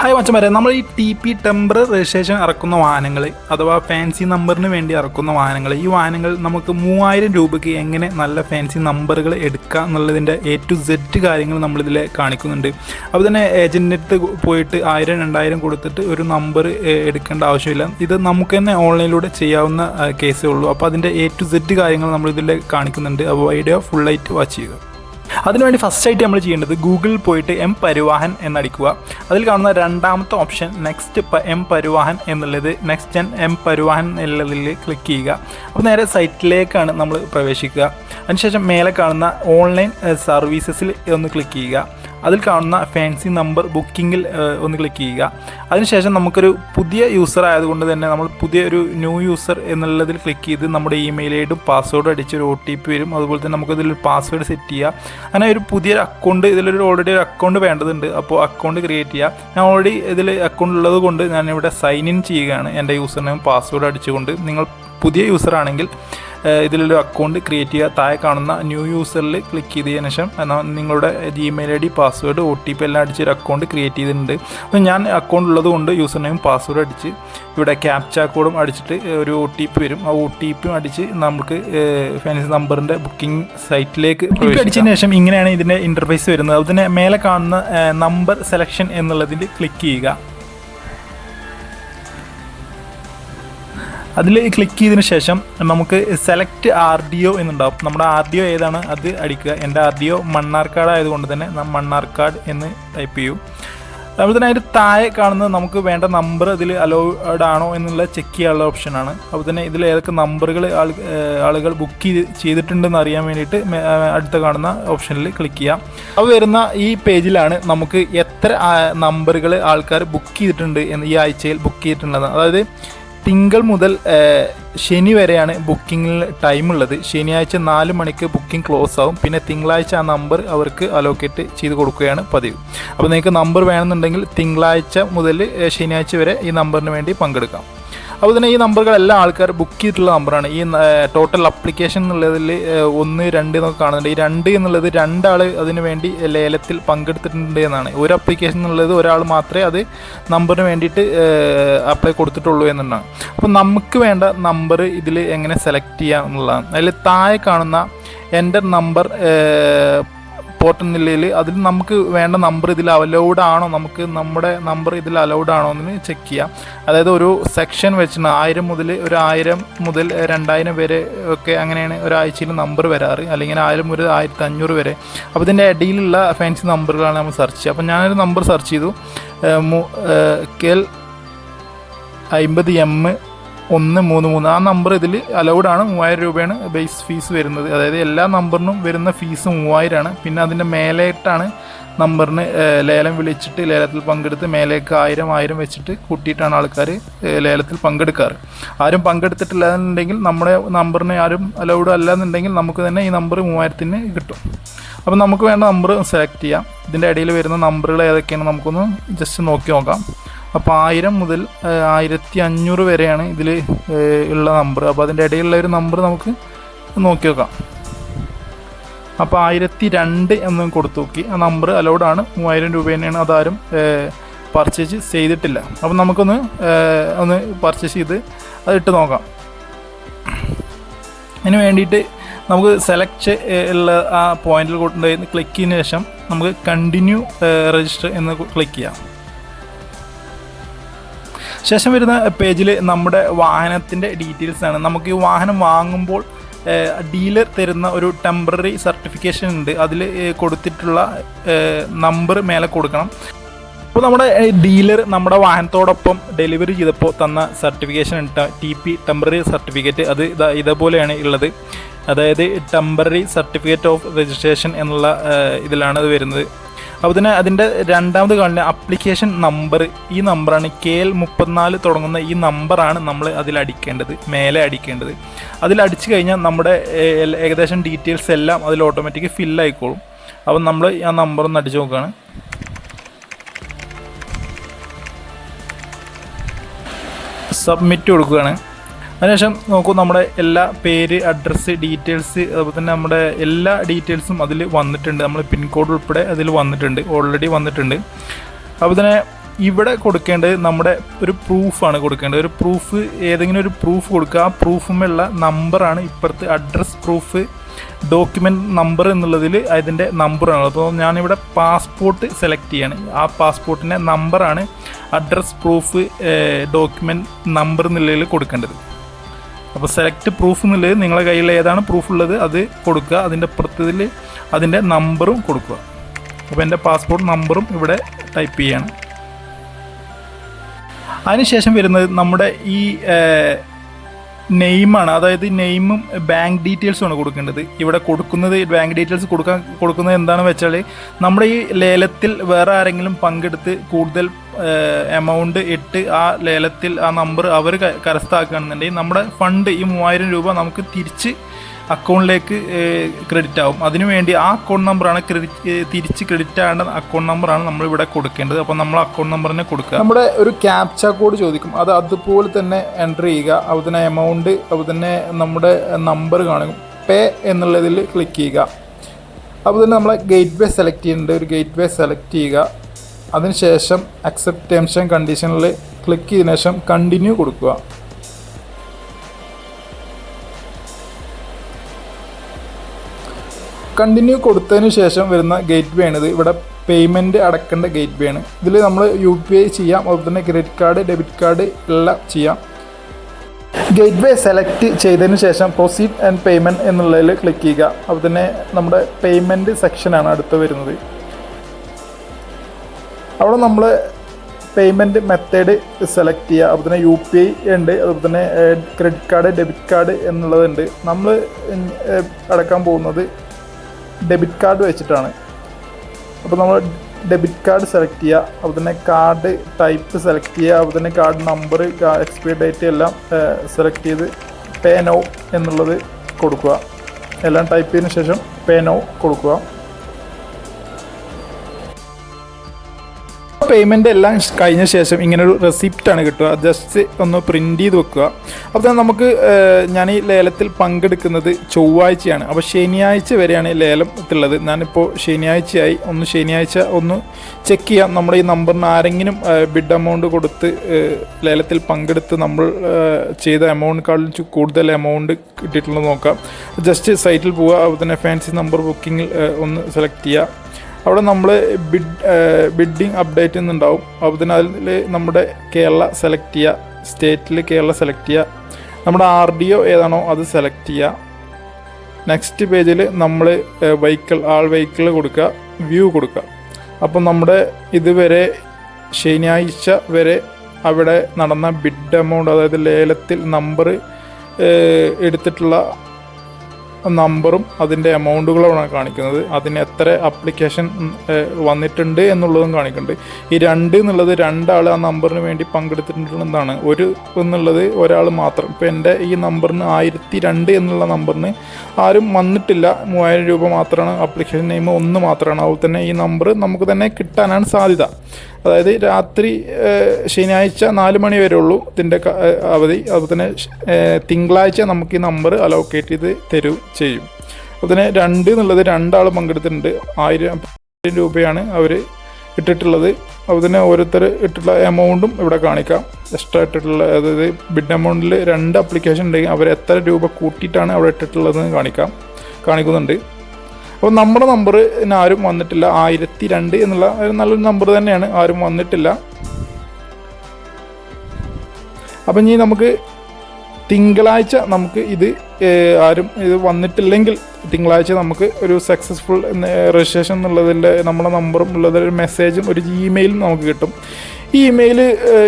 Hi മച്ചന്മാരെ. നമ്മൾ ഈ ടി പി ടെമ്പർ രജിസ്ട്രേഷൻ ഇറക്കുന്ന വാഹനങ്ങൾ അഥവാ ഫാൻസി നമ്പറിന് വേണ്ടി ഇറക്കുന്ന വാഹനങ്ങൾ ഈ വാഹനങ്ങൾ നമുക്ക് മൂവായിരം രൂപയ്ക്ക് എങ്ങനെ നല്ല ഫാൻസി നമ്പറുകൾ എടുക്കുക എന്നുള്ളതിന്റെ എ ടു സെറ്റ് കാര്യങ്ങൾ നമ്മളിതിൽ കാണിക്കുന്നുണ്ട്. അപ്പോൾ തന്നെ ഏജന്റിന്റെ അടുത്ത് പോയിട്ട് ആയിരം രണ്ടായിരം കൊടുത്തിട്ട് ഒരു നമ്പർ എടുക്കേണ്ട ആവശ്യമില്ല. ഇത് നമുക്ക് തന്നെ ഓൺലൈനിലൂടെ ചെയ്യാവുന്ന കേസേ ഉള്ളൂ. അപ്പോൾ അതിന്റെ എ ടു സെറ്റ് കാര്യങ്ങൾ നമ്മളിതിൽ കാണിക്കുന്നുണ്ട്. അപ്പോൾ വീഡിയോ ഫുള്ളായിട്ട് വാച്ച് ചെയ്യുക. അതിനുവേണ്ടി ഫസ്റ്റ് ആയിട്ട് നമ്മൾ ചെയ്യേണ്ടത് ഗൂഗിളിൽ പോയിട്ട് എം പരിവാഹൻ എന്നടിക്കുക. അതിൽ കാണുന്ന രണ്ടാമത്തെ ഓപ്ഷൻ നെക്സ്റ്റ് എം പരിവാഹൻ എന്നുള്ളത് നെക്സ്റ്റ് ജെൻ എം പരിവാഹൻ എന്നുള്ളതിൽ ക്ലിക്ക് ചെയ്യുക. അപ്പോൾ നേരെ സൈറ്റിലേക്കാണ് നമ്മൾ പ്രവേശിക്കുക. അതിനുശേഷം മേലെ കാണുന്ന ഓൺലൈൻ സർവീസസിൽ ഒന്ന് ക്ലിക്ക് ചെയ്യുക. അതിൽ കാണുന്ന ഫാൻസി നമ്പർ ബുക്കിങ്ങിൽ ഒന്ന് ക്ലിക്ക് ചെയ്യുക. അതിനുശേഷം നമുക്കൊരു പുതിയ യൂസർ ആയതുകൊണ്ട് തന്നെ നമ്മൾ പുതിയ ഒരു ന്യൂ യൂസർ എന്നുള്ളതിൽ ക്ലിക്ക് ചെയ്ത് നമ്മുടെ ഇമെയിൽ ഐഡും പാസ്വേഡും അടിച്ച് ഒരു ഒ ടി പി വരും. അതുപോലെ തന്നെ നമുക്ക് ഒരു പാസ്വേഡ് സെറ്റ് ചെയ്യുക അങ്ങനെ ഒരു പുതിയൊരു അക്കൗണ്ട് ഇതിലൊരു ഓൾറെഡി ഒരു അക്കൗണ്ട് വേണ്ടതുണ്ട്. അപ്പോൾ അക്കൗണ്ട് ക്രിയേറ്റ് ചെയ്യുക ഞാൻ ഓൾറെഡി ഇതിൽ അക്കൗണ്ട് ഉള്ളത് കൊണ്ട് ഞാനിവിടെ സൈൻ ഇൻ ചെയ്യുകയാണ്. എന്റെ യൂസർ നെയിം പാസ്വേഡ് അടിച്ചുകൊണ്ട് നിങ്ങൾ പുതിയ യൂസർ ആണെങ്കിൽ ഇതിലൊരു അക്കൗണ്ട് ക്രിയേറ്റ് ചെയ്യുക. താഴെ കാണുന്ന ന്യൂ യൂസറിൽ ക്ലിക്ക് ചെയ്തതിന് ശേഷം നിങ്ങളുടെ Gmail I D password O T P എല്ലാം അടിച്ച് ഒരു അക്കൗണ്ട് ക്രിയേറ്റ് ചെയ്തിട്ടുണ്ട്. അപ്പോൾ ഞാൻ അക്കൗണ്ട് ഉള്ളത് കൊണ്ട് യൂസർ നെയിം പാസ്വേഡ് അടിച്ച് ഇവിടെ ക്യാപ്ച കോഡും അടിച്ചിട്ട് ഒരു ഒ ടി പി വരും. ആ ഒ ടി പിയും അടിച്ച് നമുക്ക് ഫാൻസി നമ്പറിന്റെ ബുക്കിംഗ് സൈറ്റിലേക്ക് അടിച്ചതിന് ശേഷം ഇങ്ങനെയാണ് ഇതിന്റെ ഇന്റർഫേസ് വരുന്നത്. അതിന് മേലെ കാണുന്ന നമ്പർ സെലക്ഷൻ എന്നുള്ളതിൽ ക്ലിക്ക് ചെയ്യുക. അതിൽ ക്ലിക്ക് ചെയ്തതിന് ശേഷം നമുക്ക് സെലക്ട് ആർ ഡി ഒ എന്നുണ്ടാവും. നമ്മുടെ ആർ ഡി ഒ ഏതാണ്? അത് അടിക്കുക. എന്റെ ആർ ഡി ഒ മണ്ണാർക്കാട് ആയതുകൊണ്ട് തന്നെ നാം മണ്ണാർക്കാട് എന്ന് ടൈപ്പ് ചെയ്യൂ. അതുപോലെ തന്നെ അതിന്റെ താഴെ കാണുന്നത് നമുക്ക് വേണ്ട നമ്പർ ഇതിൽ അലോഡ് ആണോ എന്നുള്ള ചെക്ക് ചെയ്യാനുള്ള ഓപ്ഷനാണ് അതുപോലെ തന്നെ ഇതിൽ ഏതൊക്കെ നമ്പറുകൾ ആളുകൾ ബുക്ക് ചെയ്ത് ചെയ്തിട്ടുണ്ടെന്ന് അറിയാൻ വേണ്ടിയിട്ട് അടുത്ത കാണുന്ന ഓപ്ഷനിൽ ക്ലിക്ക് ചെയ്യാം. അപ്പോൾ വരുന്ന ഈ പേജിലാണ് നമുക്ക് എത്ര നമ്പറുകൾ ആൾക്കാർ ബുക്ക് ചെയ്തിട്ടുണ്ട് എന്ന് ഈ ആഴ്ചയിൽ ബുക്ക് ചെയ്തിട്ടുള്ളത്. അതായത് തിങ്കൾ മുതൽ ശനി വരെയാണ് ബുക്കിങ്ങിൽ ടൈം ഉള്ളത് ശനിയാഴ്ച നാല് മണിക്ക് ബുക്കിംഗ് ക്ലോസ് ആവും പിന്നെ തിങ്കളാഴ്ച ആ നമ്പർ അവർക്ക് അലോക്കേറ്റ് ചെയ്ത് കൊടുക്കുകയാണ് പതിവ്. അപ്പോൾ നിങ്ങൾക്ക് നമ്പർ വേണമെന്നുണ്ടെങ്കിൽ തിങ്കളാഴ്ച മുതൽ ശനിയാഴ്ച വരെ ഈ നമ്പറിന് വേണ്ടി പങ്കെടുക്കാം. അപ്പോൾ തന്നെ ഈ നമ്പറുകളെല്ലാം ആൾക്കാർ ബുക്ക് ചെയ്തിട്ടുള്ള നമ്പറാണ്. ഈ ടോട്ടൽ അപ്ലിക്കേഷൻ എന്നുള്ളതിൽ ഒന്ന് രണ്ട് എന്നൊക്കെ കാണുന്നുണ്ട്. ഈ രണ്ട് എന്നുള്ളത് രണ്ടാൾ അതിന് വേണ്ടി ലേലത്തിൽ പങ്കെടുത്തിട്ടുണ്ട് എന്നാണ്. ഒരു അപ്ലിക്കേഷൻ എന്നുള്ളത് ഒരാൾ മാത്രമേ അത് നമ്പറിന് വേണ്ടിയിട്ട് അപ്ലൈ കൊടുത്തിട്ടുള്ളൂ എന്നുള്ളതാണ്. അപ്പോൾ നമുക്ക് വേണ്ട നമ്പർ ഇതിൽ എങ്ങനെ സെലക്ട് ചെയ്യാം എന്നുള്ളതാണ്. അതിൽ താഴെ കാണുന്ന എന്റെ നമ്പർ പോർട്ട് നിലയിൽ അതിൽ നമുക്ക് വേണ്ട നമ്പർ ഇതിൽ അലൗഡ് ആണോ? നമുക്ക് നമ്മുടെ നമ്പർ ഇതിൽ അലൗഡ് ആണോ എന്ന് ചെക്ക് ചെയ്യാം. അതായത് ഒരു സെക്ഷൻ വെച്ചിട്ട് ആയിരം മുതൽ ഒരു ആയിരം മുതൽ രണ്ടായിരം വരെ ഒക്കെ അങ്ങനെയാണ് ഒരാഴ്ചയിൽ നമ്പർ വരാറ്. അല്ലെങ്കിൽ ആയിരം മുതൽ ആയിരത്തി അഞ്ഞൂറ് വരെ അപ്പോൾ ഇതിന്റെ ഇടയിലുള്ള ഫാൻസി നമ്പറുകളാണ് നമ്മൾ സെർച്ച് ചെയ്യുക. അപ്പോൾ ഞാനൊരു നമ്പർ സെർച്ച് ചെയ്തു. കെൽ അമ്പത് എം ഒന്ന് മൂന്ന് മൂന്ന്. ആ നമ്പർ ഇതിൽ അലൗഡ് ആണ് മൂവായിരം രൂപയാണ് ബേസ് ഫീസ് വരുന്നത്. അതായത് എല്ലാ നമ്പറിനും വരുന്ന ഫീസ് മൂവായിരമാണ്. പിന്നെ അതിന്റെ മേലേട്ടാണ് നമ്പറിന് ലേലം വിളിച്ചിട്ട് ലേലത്തിൽ പങ്കെടുത്ത് മേലേക്ക് ആയിരം ആയിരം വെച്ചിട്ട് കൂട്ടിയിട്ടാണ് ആൾക്കാർ ലേലത്തിൽ പങ്കെടുക്കാറ്. ആരും പങ്കെടുത്തിട്ടില്ല എന്നുണ്ടെങ്കിൽ നമ്മുടെ നമ്പറിന് ആരും അലൗഡ് അല്ല എന്നുണ്ടെങ്കിൽ നമുക്ക് തന്നെ ഈ നമ്പർ മൂവായിരത്തിന് കിട്ടും. അപ്പോൾ നമുക്ക് വേണ്ട നമ്പർ സെലക്ട് ചെയ്യാം. ഇതിന്റെ ഇടയിൽ വരുന്ന നമ്പറുകൾ ഏതൊക്കെയാണ്? നമുക്കൊന്ന് ജസ്റ്റ് നോക്കി നോക്കാം. അപ്പോൾ ആയിരം മുതൽ ആയിരത്തി അഞ്ഞൂറ് വരെയാണ് ഇതിൽ ഉള്ള നമ്പർ അപ്പോൾ അതിന്റെ ഇടയിലുള്ള ഒരു നമ്പർ നമുക്ക് നോക്കി നോക്കാം അപ്പോൾ ആയിരത്തി രണ്ട് എന്ന് കൊടുത്തു നോക്കി. ആ നമ്പർ അലൗഡാണ് മൂവായിരം രൂപ തന്നെയാണ് അതാരും പർച്ചേസ് ചെയ്തിട്ടില്ല. അപ്പോൾ നമുക്കൊന്ന് ഒന്ന് പർച്ചേസ് ചെയ്ത് അതിട്ട് നോക്കാം. അതിന് വേണ്ടിയിട്ട് നമുക്ക് സെലക്ട് ഉള്ള ആ പോയിന്റിൽ കൊണ്ടുപോയി ക്ലിക്ക് ചെയ്തതിന് ശേഷം നമുക്ക് കണ്ടിന്യൂ രജിസ്റ്റർ എന്ന് ക്ലിക്ക് ചെയ്യാം. ശേഷം വരുന്ന പേജിൽ നമ്മുടെ വാഹനത്തിന്റെ ഡീറ്റെയിൽസ് ആണ്. നമുക്ക് ഈ വാഹനം വാങ്ങുമ്പോൾ ഡീലർ തരുന്ന ഒരു ടെമ്പററി സർട്ടിഫിക്കേഷൻ ഉണ്ട്. അതിൽ കൊടുത്തിട്ടുള്ള നമ്പർ മേലെ കൊടുക്കണം. അപ്പോൾ നമ്മുടെ ഡീലർ നമ്മുടെ വാഹനത്തോടൊപ്പം ഡെലിവറി ചെയ്തപ്പോൾ തന്ന certification T P temporary certificate അത് ഇതാ ഇതേപോലെയാണ് ഉള്ളത് അതായത് ടെമ്പററി സർട്ടിഫിക്കറ്റ് ഓഫ് രജിസ്ട്രേഷൻ എന്നുള്ള ഇതിലാണ് അത് വരുന്നത്. അപ്പോൾ തന്നെ അതിന്റെ രണ്ടാമത് കാണുന്ന അപ്ലിക്കേഷൻ നമ്പർ ഈ നമ്പറാണ് കെ എൽ മുപ്പത്തിനാല് തുടങ്ങുന്ന ഈ നമ്പറാണ് നമ്മൾ അതിൽ അടിക്കേണ്ടത് മേലെ അടിക്കേണ്ടത്. അതിൽ അടിച്ചു കഴിഞ്ഞാൽ നമ്മുടെ ഏകദേശം ഡീറ്റെയിൽസ് എല്ലാം അതിൽ ഓട്ടോമാറ്റിക് ഫില്ലായിക്കോളും അപ്പം നമ്മൾ ആ നമ്പർ ഒന്ന് അടിച്ചു നോക്കുകയാണ് സബ്മിറ്റ് കൊടുക്കുകയാണ്. അതിനുശേഷം നോക്കൂ നമ്മുടെ എല്ലാ പേര് അഡ്രസ്സ് ഡീറ്റെയിൽസ് അതുപോലെ തന്നെ നമ്മുടെ എല്ലാ ഡീറ്റെയിൽസും അതിൽ വന്നിട്ടുണ്ട്. നമ്മൾ പിൻകോഡ് ഉൾപ്പെടെ അതിൽ വന്നിട്ടുണ്ട് ഓൾറെഡി വന്നിട്ടുണ്ട്. അപ്പോൾ തന്നെ ഇവിടെ കൊടുക്കേണ്ടത് നമ്മുടെ ഒരു പ്രൂഫാണ് കൊടുക്കേണ്ടത്. ഒരു പ്രൂഫ് ഏതെങ്കിലും ഒരു പ്രൂഫ് കൊടുക്കുക. ആ പ്രൂഫുമുള്ള നമ്പറാണ് ഇപ്പുറത്ത് അഡ്രസ് പ്രൂഫ് ഡോക്യുമെന്റ് നമ്പർ എന്നുള്ളതിൽ അതിന്റെ നമ്പറാണ് അപ്പോൾ ഞാനിവിടെ പാസ്പോർട്ട് സെലക്ട് ചെയ്യാണ്. ആ പാസ്പോർട്ടിന്റെ നമ്പറാണ് അഡ്രസ് പ്രൂഫ് ഡോക്യുമെന്റ് നമ്പർ എന്നുള്ളതിൽ കൊടുക്കേണ്ടത്. അപ്പോൾ സെലക്ട് പ്രൂഫ് എന്നുള്ളത് നിങ്ങളുടെ കയ്യിൽ ഏതാണ് പ്രൂഫ് ഉള്ളത് അത് കൊടുക്കുക. അതിന്റെ പുറത്തതിൽ അതിന്റെ നമ്പറും കൊടുക്കുക. അപ്പോൾ എന്റെ പാസ്പോർട്ട് നമ്പറും ഇവിടെ ടൈപ്പ് ചെയ്യാണ്. അതിനുശേഷം വരുന്നത് നമ്മുടെ ഈ നെയിമാണ്. അതായത് നെയിമും ബാങ്ക് ഡീറ്റെയിൽസും ആണ് കൊടുക്കേണ്ടത്. ഇവിടെ കൊടുക്കുന്നത് ബാങ്ക് ഡീറ്റെയിൽസ് കൊടുക്കാൻ കൊടുക്കുന്നത് എന്താണെന്ന് വെച്ചാൽ നമ്മുടെ ഈ ലേലത്തിൽ വേറെ ആരെങ്കിലും പങ്കെടുത്ത് കൂടുതൽ എമൗണ്ട് ഇട്ട് ആ ലേലത്തിൽ ആ നമ്പർ അവർ കരസ്ഥാക്കുകയാണെന്നുണ്ടെങ്കിൽ നമ്മുടെ ഫണ്ട് ഈ മൂവായിരം രൂപ നമുക്ക് തിരിച്ച് അക്കൗണ്ടിലേക്ക് ക്രെഡിറ്റ് ആവും. അതിനുവേണ്ടി ആ അക്കൗണ്ട് നമ്പറാണ് ക്രെഡിറ്റ് തിരിച്ച് ക്രെഡിറ്റ് ആവേണ്ട അക്കൗണ്ട് നമ്പറാണ് നമ്മൾ ഇവിടെ കൊടുക്കേണ്ടത്. അപ്പോൾ നമ്മൾ അക്കൗണ്ട് നമ്പർ തന്നെ കൊടുക്കുക. നമ്മുടെ ഒരു ക്യാപ്ച കോഡ് ചോദിക്കും. അത് അതുപോലെ തന്നെ എന്റർ ചെയ്യുക. അപ്പോൾ തന്നെ എമൗണ്ട് അപ്പോൾ തന്നെ നമ്മുടെ നമ്പർ കാണും. പേ എന്നുള്ളതിൽ ക്ലിക്ക് ചെയ്യുക. അപ്പോൾ തന്നെ നമ്മളെ ഗേറ്റ് വേ സെലക്ട് ചെയ്യുന്നുണ്ട്. ഒരു ഗേറ്റ് വേ സെലക്ട് ചെയ്യുക. അതിനുശേഷം അക്സെപ്റ്റ് ടേംസ് ആൻഡ് കണ്ടീഷനിൽ ക്ലിക്ക് ചെയ്തതിനു ശേഷം കണ്ടിന്യൂ കൊടുക്കുക. കണ്ടിന്യൂ കൊടുത്തതിന് ശേഷം വരുന്ന ഗേറ്റ് വേ ആണിത് ഇവിടെ പേയ്മെന്റ് അടക്കേണ്ട ഗേറ്റ് വേ ആണ്. ഇതിൽ നമ്മൾ യു പി ഐ ചെയ്യാം. അതുപോലെ തന്നെ ക്രെഡിറ്റ് കാർഡ് ഡെബിറ്റ് കാർഡ് എല്ലാം ചെയ്യാം. ഗേറ്റ് വേ സെലക്ട് ചെയ്തതിന് ശേഷം പ്രൊസീഡ് ആൻഡ് പേയ്മെന്റ് എന്നുള്ളതിൽ ക്ലിക്ക് ചെയ്യുക. അപ്പോൾ തന്നെ നമ്മുടെ പേയ്മെന്റ് സെക്ഷനാണ് അടുത്ത് വരുന്നത്. അവിടെ നമ്മൾ പേയ്മെന്റ് മെത്തേഡ് സെലക്ട് ചെയ്യുക. അപ്പോൾ തന്നെ യു പി ഐ ഉണ്ട്. അതുപോലെ തന്നെ ക്രെഡിറ്റ് കാർഡ് ഡെബിറ്റ് കാർഡ് എന്നുള്ളതുണ്ട്. നമ്മൾ അടക്കാൻ പോകുന്നത് ഡെബിറ്റ് കാർഡ് വെച്ചിട്ടാണ്. അപ്പോൾ നമ്മൾ ഡെബിറ്റ് കാർഡ് സെലക്ട് ചെയ്യുക അപ്പോൾ തന്നെ കാർഡ് ടൈപ്പ് സെലക്ട് ചെയ്യുക അപ്പോൾ തന്നെ കാർഡ് നമ്പർ എക്സ്പയർ ഡേറ്റ് എല്ലാം സെലക്ട് ചെയ്ത് പേ നോ എന്നുള്ളത് കൊടുക്കുക. എല്ലാം ടൈപ്പ് ചെയ്തതിന് ശേഷം പേ നോ കൊടുക്കുക. പേയ്മെന്റ് എല്ലാം കഴിഞ്ഞ ശേഷം ഇങ്ങനെ ഒരു റെസിപ്റ്റാണ് കിട്ടുക. ജസ്റ്റ് ഒന്ന് പ്രിന്റ് ചെയ്ത് വെക്കുക. അപ്പോൾ നമുക്ക് ഞാൻ ഈ ലേലത്തിൽ പങ്കെടുക്കുന്നത് ചൊവ്വാഴ്ചയാണ്. അപ്പോൾ ശനിയാഴ്ച വരെയാണ് ഈ ലേലത്തിലുള്ളത്. ഞാനിപ്പോൾ ശനിയാഴ്ചയായി. ഒന്ന് ശനിയാഴ്ച ഒന്ന് ചെക്ക് ചെയ്യാം. നമ്മുടെ ഈ നമ്പറിന് ആരെങ്കിലും ബിഡ് എമൗണ്ട് കൊടുത്ത് ലേലത്തിൽ പങ്കെടുത്ത് നമ്മൾ ചെയ്ത എമൗണ്ടിനെക്കാളും കൂടുതൽ എമൗണ്ട് കിട്ടിയിട്ടുള്ളത് നോക്കാം. ജസ്റ്റ് സൈറ്റിൽ പോവുക. അതുപോലെ തന്നെ ഫാൻസി നമ്പർ ബുക്കിങ്ങിൽ ഒന്ന് സെലക്ട് ചെയ്യുക. അവിടെ നമ്മൾ ബിഡ് ബിഡിങ് അപ്ഡേറ്റ് എന്നുണ്ടാവും അപ്പോൾ അതിൽ നമ്മുടെ കേരള സെലക്ട് ചെയ്യുക സ്റ്റേറ്റിൽ കേരള സെലക്ട് ചെയ്യുക നമ്മുടെ ആർ ഡി ഒ ഏതാണോ അത് സെലക്ട് ചെയ്യുക നെക്സ്റ്റ് പേജിൽ നമ്മൾ വെഹിക്കിൾ ആൾ വെഹിക്കിൾ കൊടുക്കുക വ്യൂ കൊടുക്കുക. അപ്പം നമ്മുടെ ഇതുവരെ ശനിയാഴ്ച വരെ അവിടെ നടന്ന ബിഡ് എമൗണ്ട് അതായത് ലേലത്തിൽ നമ്പർ എടുത്തിട്ടുള്ള നമ്പറും അതിന്റെ എമൗണ്ടുകളുമാണ് കാണിക്കുന്നത്. അതിന് എത്ര അപ്ലിക്കേഷൻ വന്നിട്ടുണ്ട് എന്നുള്ളതും കാണിക്കുന്നുണ്ട്. ഈ രണ്ട് എന്നുള്ളത് രണ്ടാൾ ആ നമ്പറിന് വേണ്ടി പങ്കെടുത്തിട്ടുണ്ടെന്നാണ്. ഒരു എന്നുള്ളത് ഒരാൾ മാത്രം. ഇപ്പോൾ എന്റെ ഈ നമ്പറിന് ആയിരത്തി രണ്ട് എന്നുള്ള നമ്പറിന് ആരും വന്നിട്ടില്ല. മൂവായിരം രൂപ മാത്രമാണ് അപ്ലിക്കേഷൻ നെയിം ഒന്ന് മാത്രമാണ്. അതുപോലെ തന്നെ ഈ നമ്പർ നമുക്ക് തന്നെ കിട്ടാനാണ് സാധ്യത. അതായത് രാത്രി ശനിയാഴ്ച നാല് മണി വരെ ഉള്ളൂ ഇതിന്റെ അവധി. അതുപോലെ തന്നെ തിങ്കളാഴ്ച നമുക്ക് ഈ നമ്പർ അലോക്കേറ്റ് ചെയ്ത് തരും. ചെയ്യും. അതിന് രണ്ട് എന്നുള്ളത് രണ്ടാൾ പങ്കെടുത്തിട്ടുണ്ട്. ആയിരം രൂപയാണ് അവർ ഇട്ടിട്ടുള്ളത്. അപ്പോൾ തന്നെ ഓരോരുത്തർ ഇട്ടിട്ടുള്ള എമൗണ്ടും ഇവിടെ കാണിക്കാം. എക്സ്ട്രാ ഇട്ടിട്ടുള്ള അതായത് ബിഡ് എമൗണ്ടിൽ രണ്ട് അപ്ലിക്കേഷൻ ഉണ്ടെങ്കിൽ അവർ എത്ര രൂപ കൂട്ടിയിട്ടാണ് അവിടെ ഇട്ടിട്ടുള്ളതെന്ന് കാണിക്കാം. കാണിക്കുന്നുണ്ട്. അപ്പോൾ നമ്മുടെ നമ്പർ ആരും വന്നിട്ടില്ല. ആയിരത്തി രണ്ട് എന്നുള്ള ഒരു നല്ലൊരു നമ്പർ തന്നെയാണ്. ആരും വന്നിട്ടില്ല. അപ്പം ഇനി നമുക്ക് തിങ്കളാഴ്ച നമുക്ക് ഇത് ആരും ഇത് വന്നിട്ടില്ലെങ്കിൽ തിങ്കളാഴ്ച നമുക്ക് ഒരു സക്സസ്ഫുൾ രജിസ്ട്രേഷൻ എന്നുള്ളതിന്റെ നമ്മുടെ നമ്പറും ഉള്ളതൊരു മെസ്സേജും ഒരു ഇമെയിലും നമുക്ക് കിട്ടും. ഈ ഇമെയിൽ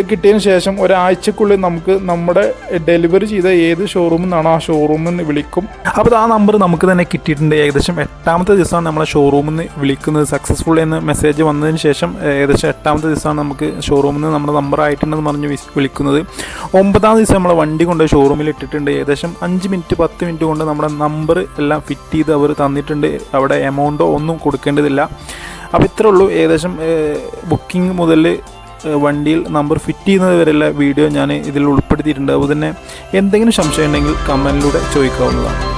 കിട്ടിയതിന് ശേഷം ഒരാഴ്ചക്കുള്ളിൽ നമുക്ക് നമ്മുടെ ഡെലിവറി ചെയ്ത ഏത് ഷോറൂമിൽ നിന്നാണോ ആ ഷോറൂമിൽ നിന്ന് വിളിക്കും. അപ്പോൾ ആ നമ്പർ നമുക്ക് തന്നെ കിട്ടിയിട്ടുണ്ട് ഏകദേശം എട്ടാമത്തെ ദിവസമാണ് നമ്മളെ ഷോറൂമിൽ നിന്ന് വിളിക്കുന്നത്. സക്സസ്ഫുൾ എന്ന് മെസ്സേജ് വന്നതിന് ശേഷം ഏകദേശം എട്ടാമത്തെ ദിവസമാണ് നമുക്ക് ഷോറൂമിൽ നിന്ന് നമ്മുടെ നമ്പർ ആയിട്ടുണ്ടെന്ന് പറഞ്ഞ് വിളിക്കുന്നത്. ഒമ്പതാം ദിവസം നമ്മളെ വണ്ടി കൊണ്ട് ഷോറൂമിൽ ഇട്ടിട്ടുണ്ട്. ഏകദേശം അഞ്ച് മിനിറ്റ് പത്ത് മിനിറ്റ് കൊണ്ട് നമ്മുടെ നമ്പർ എല്ലാം ഫിറ്റ് ചെയ്ത് അവർ തന്നിട്ടുണ്ട്. അവിടെ എമൗണ്ടോ ഒന്നും കൊടുക്കേണ്ടതില്ല. അപ്പോൾ ഇത്രേ ഉള്ളൂ. ഏകദേശം ബുക്കിംഗ് മുതൽ വണ്ടിയിൽ നമ്പർ ഫിറ്റ് ചെയ്യുന്നത് വരെയുള്ള വീഡിയോ ഞാൻ ഇതിൽ ഉൾപ്പെടുത്തിയിട്ടുണ്ട്. അതുപോലെ തന്നെ എന്തെങ്കിലും സംശയം ഉണ്ടെങ്കിൽ കമന്റിലൂടെ ചോദിക്കാവുന്നതാണ്.